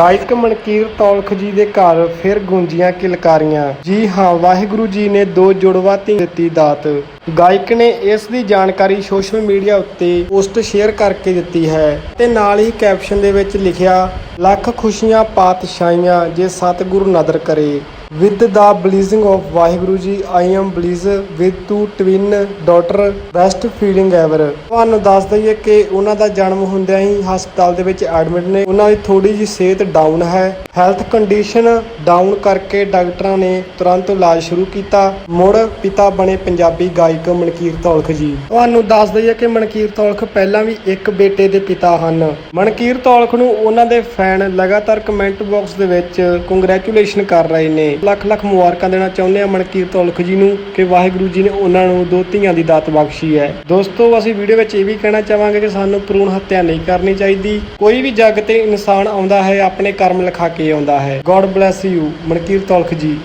ਗਾਇਕ ਮਨਕੀਰ ਤੌਲਖ ਜੀ ਦੇ ਘਰ ਫਿਰ ਗੂੰਜੀਆਂ ਕਿਲਕਾਰੀਆਂ। ਜੀ ਹਾਂ, ਵਾਹਿਗੁਰੂ ਜੀ ਨੇ ਦੋ ਜੁੜਵਾ ਧੀ ਦਿੱਤੀ ਦਾਤ। ਗਾਇਕ ਨੇ ਇਸ ਦੀ ਜਾਣਕਾਰੀ ਸੋਸ਼ਲ ਮੀਡੀਆ ਉੱਤੇ ਪੋਸਟ ਸ਼ੇਅਰ ਕਰਕੇ ਦਿੱਤੀ ਹੈ ਤੇ ਨਾਲ ਹੀ ਕੈਪਸ਼ਨ ਦੇ ਵਿੱਚ ਲਿਖਿਆ, ਲੱਖ ਖੁਸ਼ੀਆਂ ਪਾਤਸ਼ਾਹੀਆਂ ਜੇ ਸਤਿਗੁਰੂ ਨਦਰ ਕਰੇ। With the blessing of Waheguru ji I am blessed with two twin daughter best feeling ever ਤੁਹਾਨੂੰ ਦੱਸ ਦਈਏ ਕਿ ਉਹਨਾਂ ਦਾ ਜਨਮ ਹੁੰਦਿਆਂ ਹੀ ਹਸਪਤਾਲ ਦੇ ਵਿੱਚ ਐਡਮਿਟ ਨੇ। ਉਹਨਾਂ ਦੀ ਥੋੜੀ ਜਿਹੀ ਸਿਹਤ ਡਾਊਨ ਹੈ। ਹੈਲਥ ਕੰਡੀਸ਼ਨ ਡਾਊਨ ਕਰਕੇ ਡਾਕਟਰਾਂ ਨੇ ਤੁਰੰਤ ਇਲਾਜ ਸ਼ੁਰੂ ਕੀਤਾ। ਮੁੜ ਪਿਤਾ ਬਣੇ ਪੰਜਾਬੀ ਗਾਇਕ ਮਨਕੀਰ ਤੌਲਖ ਜੀ। ਤੁਹਾਨੂੰ ਦੱਸ ਦਈਏ ਕਿ ਮਨਕੀਰ ਤੌਲਖ ਪਹਿਲਾਂ ਵੀ ਇੱਕ ਬੇਟੇ ਦੇ ਪਿਤਾ ਹਨ। ਮਨਕੀਰ ਤੌਲਖ ਨੂੰ ਉਹਨਾਂ ਦੇ ਫੈਨ ਲਗਾਤਾਰ ਕਮੈਂਟ ਬਾਕਸ ਦੇ ਵਿੱਚ ਕੰਗ੍ਰੈਚੁਲੇਸ਼ਨ ਕਰ ਰਹੇ ਨੇ। ਲੱਖ ਲੱਖ ਮੁਬਾਰਕਾਂ ਦੇਣਾ ਚਾਹੁੰਦੇ ਆ ਮਨਕੀਰ ਤੌਲਖ ਜੀ ਨੂੰ ਕਿ ਵਾਹਿਗੁਰੂ ਜੀ ਨੇ ਉਹਨਾਂ ਨੂੰ ਦੋ ਧੀਆਂ ਦੀ ਦਾਤ ਬਖਸ਼ੀ ਹੈ। ਦੋਸਤੋ, ਅਸੀਂ ਵੀਡੀਓ ਵਿੱਚ ਇਹ ਵੀ ਕਹਿਣਾ ਚਾਹਾਂਗੇ ਕਿ ਸਾਨੂੰ ਭਰੂਣ ਹੱਤਿਆ ਨਹੀਂ ਕਰਨੀ ਚਾਹੀਦੀ। ਕੋਈ ਵੀ ਜੱਗ ਤੇ ਇਨਸਾਨ ਆਉਂਦਾ ਹੈ, ਆਪਣੇ ਕਰਮ ਲਿਖਾ ਕੇ ਆਉਂਦਾ ਹੈ। God bless you Mankirt Aulakh ji.